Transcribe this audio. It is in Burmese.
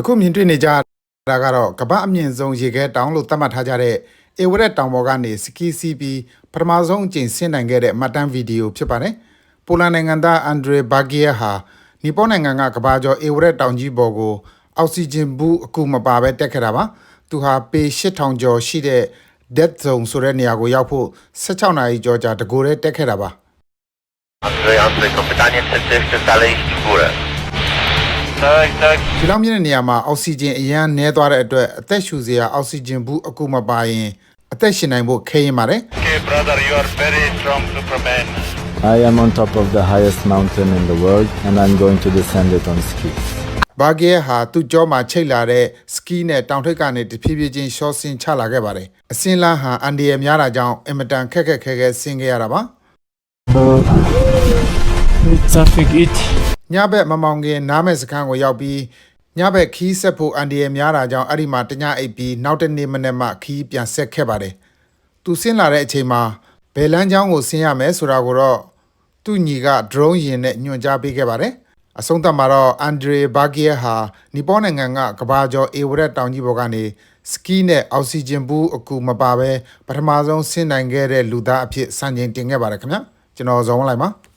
အခုမြင်တွေ့နေကြတာကတော့ကမ္ဘာအမြင့်ဆုံးရေခဲတောင်လို့သတ်မှတ်ထားကြတဲ့အေဝရက်တောင်ပေါ်ကနေစကီစီပြီးပထမဆုံးအကြိမ်ဆင်းနိုင်ခဲ့တဲ့မှတ်တမ်းဗီဒီယိုဖြစ်ပါတယ်။ပိုလန်နိုင်ငံသားအန်ဒရေဘာဂီယာဟာနီပေါနိုင်ငံကကမ္ဘာကျော်အေဝရက်တောင်ကြီးပေါ်ကိုအောက်ဆီဂျင်ဘူးအကူမပါပဲတက်ခဲ့တာပါ။သူဟာပေ8000ကျော်ရှိတဲ့ dead zone ဆိုတဲ့နေရာကိုရောက်ဖို့16နာရီကျော်ကြာတကိုယ်တည်းတက်ခဲ့တာပါ။ Andrzej, Andrzej, to pytanie, czy ty chcesz dalej iść w górę? Tak, tak. ဒီလောက်မြင့်တဲ့နေရာမှာအောက်ဆီဂျင်အရန်နည်းသွားတဲ့အတွက်အသက်ရှူစရာအောက်ဆီဂျင်ဘူးအကူမပါရင်အသက်ရှင်နိုင်ဖို့ခဲရင်ပါတယ် Okay, brother, you are very strong Superman. I am on top of the highest mountain in the world and I'm going to descend it on skis. ဘာဂီယာဟာသူ့ကြောမှာချိတ်လာတဲ့စကီနဲ့တောင်ထိပ်ကနေတဖြည်းဖြည်းချင်းရှော့ဆင်းချလာခဲ့ပါတယ်အစင်းလန်းဟာအန်ဒီရများတာကြောင့်အင်မတန်ခက်ခက်ခဲခဲဆင်းခဲ့ရတာပါ Traffic it. ညဘက်မမောင်ခင်နားမဲ့စခန်းကိုရောက်ပြီးညဘက်ခီးဆက်ဖို့အန်ဒီရများတာကြောင့်အဲ့ဒီမှာတညအိပ်ပြီးနောက်တစ်နေ့မနေ့မှခီးပြန်ဆက်ခဲ့ပါတယ်သူဆင်းလာတဲ့အချိန်မှာဘယ်လမ်းကြောင်းကိုဆင်းရမယ်ဆိုတာကိုတော့သူ့ညီက drone ယာဉ်နဲ့ညွှန်ကြားပေးခဲ့ပါတယ်အဆုံးသတ်မှာတော့အန်ဒရေဘာဂီယာဟာနီပေါနိုင်ငံကကဘာကျော်အေဝရက်တောင်ကြီးပေါ်ကနေစကီနဲ့အောက်ဆီဂျင်ဘူးအကူမပါဘဲပထမဆုံးဆင်းနိုင်ခဲ့တဲ့လူသားအဖြစ်စံချိန်တင်ခဲ့ပါတယ်ခင်ဗျာကျွန်တော်ဇော်ဝင်းလိုက်ပါ